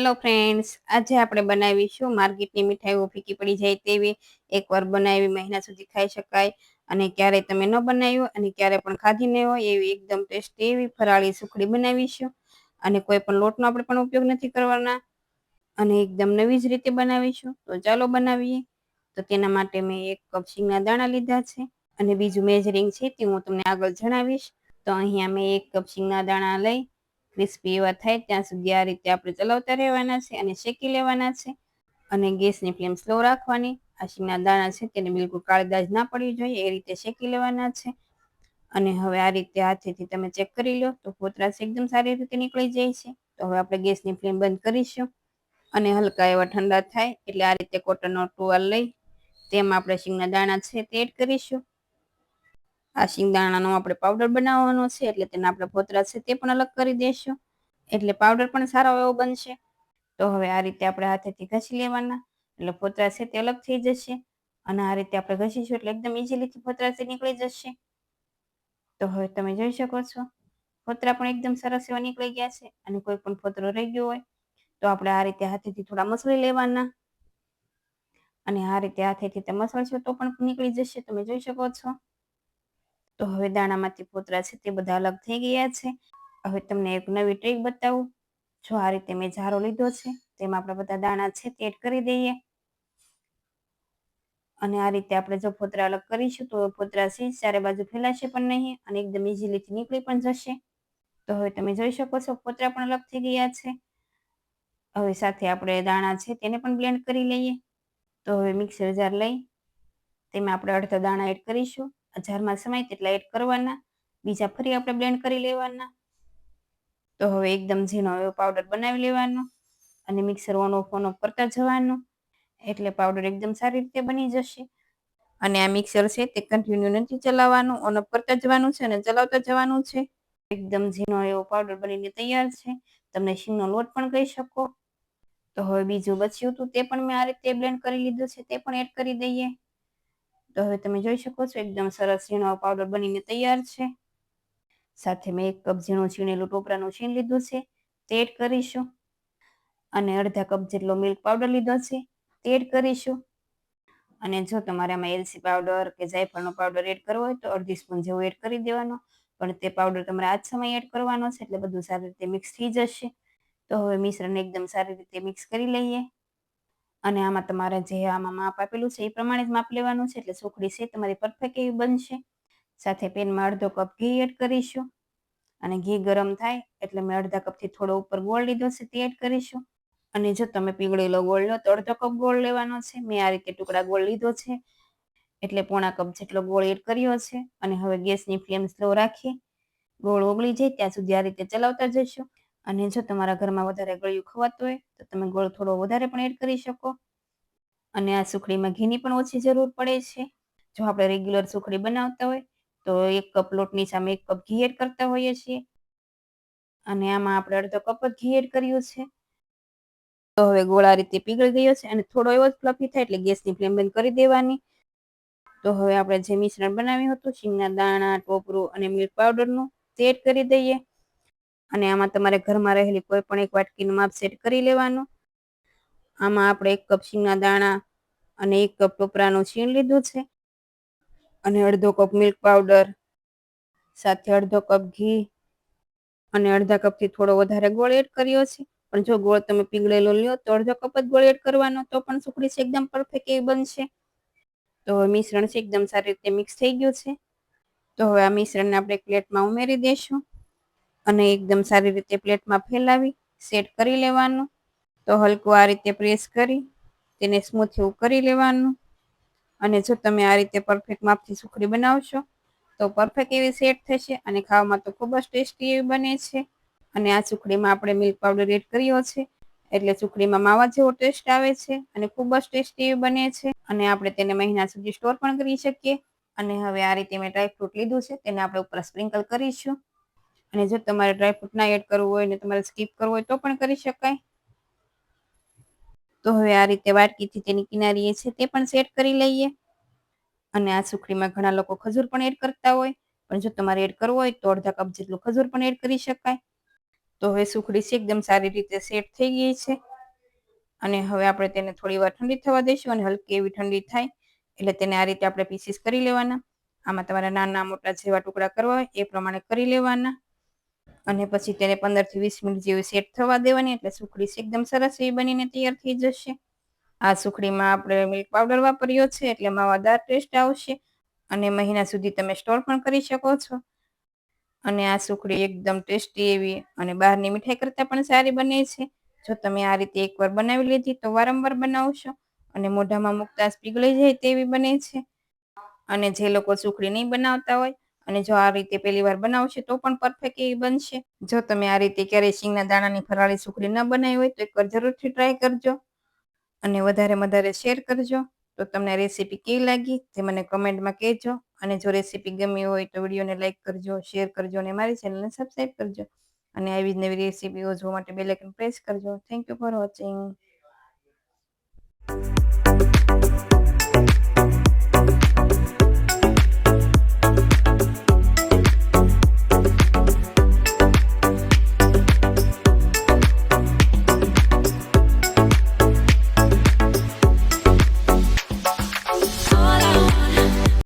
Hello friends આજે આપણે બનાવીશું માર્કેટની મીઠાઈઓ ફીકી પડી જાય તેવી. એકવાર બનાવી મહિના સુધી ખાઈ શકાય. અને ક્યારેય તમે ન બનાવ્યું અને ક્યારે પણ ખાધી ન હોય એવી એકદમ ટેસ્ટી એવી ફરાળી સુખડી બનાવીશું. અને કોઈ પણ લોટનો આપણે પણ ઉપયોગ નથી કરવાના. અને એકદમ નવી જ રીતે બનાવીશું. તો ચાલો બનાવીએ. તો તેના માટે મેં એક કપ શીંગના દાણા લીધા છે. અને બીજું મેજરિંગ છે તે હું તમને આગળ જણાવીશ. તો અહીંયા મેં એક કપ શીંગના દાણા લઈ ક્રિસ્પી એવા થાય ત્યાં સુધી આ રીતે આપણે ચલાવતા રહેવાના છે અને શેકી લેવાના છે. અને ગેસની ફ્લેમ સ્લો રાખવાની. આ શીંગના દાણા છે તેને બિલકુલ કાળદાજ ના પડવી જોઈએ, એ રીતે શેકી લેવાના છે. અને હવે આ રીતે હાથેથી તમે ચેક કરી લો તો ફોતરા એકદમ સારી રીતે નીકળી જાય છે. તો હવે આપણે ગેસની ફ્લેમ બંધ કરીશું. અને હલકા એવા ઠંડા થાય એટલે આ રીતે કોટનનો ટુવાલ લઈ તેમાં આપણે શીંગના દાણા છે તે એડ કરીશું. આ શિંગદાણાનો આપણે પાવડર બનાવવાનો છે, એટલે તેના આપણે ભોતરા છે તે પણ અલગ કરી દેશું. એટલે પાવડર પણ સારો એવો બનશે. તો હવે આ રીતે આપણે હાથેથી ઘસી લેવાના. એટલે ભોતરા છે તે અલગ થઈ જશે. અને આ રીતે આપણે ઘસીશું એટલે એકદમ ઇઝીલીથી ભોતરા છે નીકળી જશે. તો હવે તમે જોઈ શકો છો ફોતરા પણ એકદમ સરસ એવા નીકળી ગયા છે અને કોઈ પણ ફોતરો રહી ગયો હોય તો આપણે આ રીતે હાથેથી થોડા મસળી લેવાના. અને આ રીતે હાથેથી તે મસળશો તો પણ નીકળી જશે, તમે જોઈ શકો છો. તો હવે દાણામાંથી પોતરા છે તે બધા અલગ થઈ ગયા છે. હવે તમને એક નવી ટ્રીક બતાવું. જો આ રીતે મેં ઝારો લીધો છે, તેમાં આપણે બધા દાણા છે તે એડ કરી દઈએ. અને આ રીતે આપણે જો પોતરા અલગ કરીશું, તો પોતરા છે, ચારે બાજુ ફેલાશે પણ નહીં અને એકદમ ઇઝીલીથી નીકળી પણ જશે. તો હવે તમે જોઈ શકો છો, પોતરા પણ અલગ થઈ ગયા છે. હવે સાથે આપણે દાણા છે તેને પણ બ્લેન્ડ કરી લઈએ. તો હવે મિક્સર જાર લઈ, તેમાં આપણે અડધા દાણા એડ કરીશું. જારમાં સમાય તેટલા એડ કરવાના, બીજા ફરી આપણે બ્લેન્ડ કરી લેવાના. તો હવે એકદમ ઝીણો એવો પાવડર બનાવી લેવાનો અને mixer on off on off કરતા જવાનું. એટલે પાવડર એકદમ સારી રીતે બની જશે. અને આ મિક્સર છે તે કન્ટિન્યુ નથી ચલાવવાનું ઓન ઓફ કરતા જવાનું છે અને ચલાવતા જવાનું છે. એકદમ ઝીણો એવો પાવડર બનીને તૈયાર છે. તમને શીંગનો લોટ પણ કહી શકો. તો હવે બીજું બચ્યું હતું તે પણ મેં આ રીતે બ્લેન્ડ કરી લીધું છે, તે પણ એડ કરી દઈએ. તો હવે તમે જોઈ શકો છો, એકદમ સરસ ઝીણો પાવડર બનીને તૈયાર છે. સાથે મેં એક કપ ઝીણું છીણેલું ટોપરાનું છીણ લીધું છે, તે એડ કરીશું. અને અડધા કપ જેટલો મિલ્ક પાવડર લીધો છે, તે એડ કરીશું. અને જો તમારે આમાં એલસી પાવડર કે જાયફળનો પાવડર એડ કરવો હોય તો અડધી સ્પૂન જેવું એડ કરી દેવાનો. પણ તે પાવડર તમારે આ જ સમય એડ કરવાનો છે, એટલે બધું સારી રીતે મિક્સ થઈ જશે. તો હવે મિશ્રણ એકદમ સારી રીતે મિક્સ કરી લઈએ. અને આમાં તમારે જે આમાં માપ આપેલું છે, એ પ્રમાણે જ માપ લેવાનું છે, એટલે સુખડી છે, તમારી પરફેક્ટ એવી બનશે. સાથે પેનમાં અડધો કપ ઘી એડ કરીશું. અને ઘી ગરમ થાય, એટલે મેં અડધા કપથી થોડો ઉપર ગોળ લીધો છે, તે એડ કરીશું. અને જો તમે પીગળેલો ગોળ લો, તો અડધો કપ ગોળ લેવાનો છે. મેં આ રીતે ટુકડા ગોળ લીધો છે, એટલે પોણા કપ જેટલો ગોળ એડ કર્યો છે. અને હવે ગેસની ફ્લેમ સ્લો રાખી, ગોળ ઓગળી જાય, ત્યાં સુધી આ રીતે ચલાવતા જશો અને જો તમારા ઘરમાં વધારે ગળ્યું ખવાતું હોય, તો તમે ગોળ થોડો વધારે પણ એડ કરી શકો. અને આ સુખડીમાં ઘીની પણ ઓછી જરૂર પડે છે. જો આપણે રેગ્યુલર સુખડી બનાવતા હોય, તો એક કપ લોટની સામે એક કપ ઘી એડ કરતા હોઈએ છીએ. અને આમાં આપણે અડધો કપ જ ઘી એડ કર્યું છે. તો હવે ગોળ રીતે પીગળી ગયો છે અને થોડો એવો જ ફ્લફી થાય એટલે ગેસની ફ્લેમ બંધ કરી દેવાની. તો હવે આપણે જે મિશ્રણ બનાવ્યું હતું, શીંગના દાણા, ટોપરું અને મિલ્ક પાવડરનું તે એડ કરી દઈએ. અને આમાં તમારે ઘરમાં રહેલી કોઈ પણ એક વાટકીનું માપ સેટ કરી લેવાનું. આમાં આપણે એક કપ શીંગના દાણા અને એક કપ ટોપરાનું છીણ લીધું છે. અને અડધો કપ મિલ્ક પાવડર સાથે અડધો કપ ઘી અને અડધા કપથી થોડો વધારે ગોળ એડ કર્યો છે. પણ જો ગોળ તમે પીગળેલો લ્યો તો અડધો કપ જ ગોળ એડ કરવાનો, તો પણ સુખડી છે એકદમ પરફેક્ટ એવી બનશે. તો મિશ્રણ છે, એકદમ સારી રીતે મિક્સ થઈ ગયું છે. તો હવે આ મિશ્રણને આપણે પ્લેટમાં ઉમેરી દઈશું અને એકદમ સારી રીતે પ્લેટમાં ફેલાવી, સેટ કરી લેવાનું. તો હલકું આ રીતે પ્રેસ કરી, તેને સ્મૂથ એવું કરી લેવાનું. અને જો તમે આ રીતે પરફેક્ટ માપથી સુખડી બનાવશો, તો પરફેક્ટ એવી સેટ થશે અને ખાવામાં તો ખૂબ જ ટેસ્ટી એવી બને છે. અને આ સુખડીમાં આપણે મિલ્ક પાવડર એડ કર્યો છે, એટલે સુખડીમાં માવા જેવો ટેસ્ટ આવે છે અને ખૂબ જ ટેસ્ટી એવી બને છે. અને આપણે તેને મહિના સુધી સ્ટોર પણ કરી શકીએ. અને હવે આ રીતે મેં ડ્રાયફ્રૂટ લીધું છે, તેને આપણે ઉપર સ્પ્રિંકલ કરીશું. અને જો તમારે ડ્રાયફ્રૂટ ના એડ કરવું હોય ને તમારે સ્કીપ કરવું હોય તો પણ કરી શકાય. તો હવે આ રીતે વાટકીથી તેની કિનારીએ છે તે પણ સેટ કરી લઈએ. અને આ સુખડીમાં ઘણા લોકો ખજૂર પણ એડ કરતા હોય. પણ જો તમારે એડ કરવો હોય તો અડધા કપ જેટલું ખજૂર પણ એડ કરી શકાય. તો હવે સુખડી છે એકદમ સારી રીતે સેટ થઈ ગઈ છે. અને હવે આપણે તેને થોડી વાર ઠંડી થવા દઈશું અને હલકી એવી ઠંડી થાય એટલે તેને આ રીતે આપણે પીસીસ કરી લેવાના. આમાં તમારા નાના મોટા જેવા ટુકડા કરવા હોય એ પ્રમાણે કરી લેવાના. અને પછી તેને પંદરથી વીસ મિનિટ જેવી સેટ થવા દેવાની, એટલે સુખડી એકદમ સરસ એવી બનીને તૈયાર થઈ જશે. આ સુખડીમાં આપણે મિલ્ક પાવડર વાપર્યો છે, એટલે માવાદાર ટેસ્ટ આવશે અને મહિના સુધી તમે સ્ટોર પણ કરી શકો છો. અને આ સુખડી એકદમ ટેસ્ટી એવી અને બહારની મીઠાઈ કરતાં પણ સારી બને છે. જો તમે આ રીતે એકવાર બનાવી લીધી, તો વારંવાર બનાવશો અને મોઢામાં મૂકતા પીગળી જાય તેવી બને છે. અને જે લોકો સુખડી નહીં બનાવતા હોય અને જો આ રીતે પહેલી વાર બનાવશે તો પણ પરફેક્ટ એવી બનશે. જો તમે આ રીતે ક્યારેય શીંગના દાણાની ફરાળી સુખડી ન બનાવી હોય, તો એકવાર જરૂરથી ટ્રાય કરજો અને વધારે વધારે શેર કરજો. તો તમને રેસીપી કેવી લાગી, તે મને કમેન્ટમાં કહેજો. અને જો રેસીપી ગમી હોય, તો વિડીયોને લાઇક કરજો શેર કરજો અને મારી ચેનલને સબસ્ક્રાઈબ કરજો. અને આવી જ નવી રેસીપીઓ જોવા માટે બેલ પ્રેસ કરજો. Thank you for watching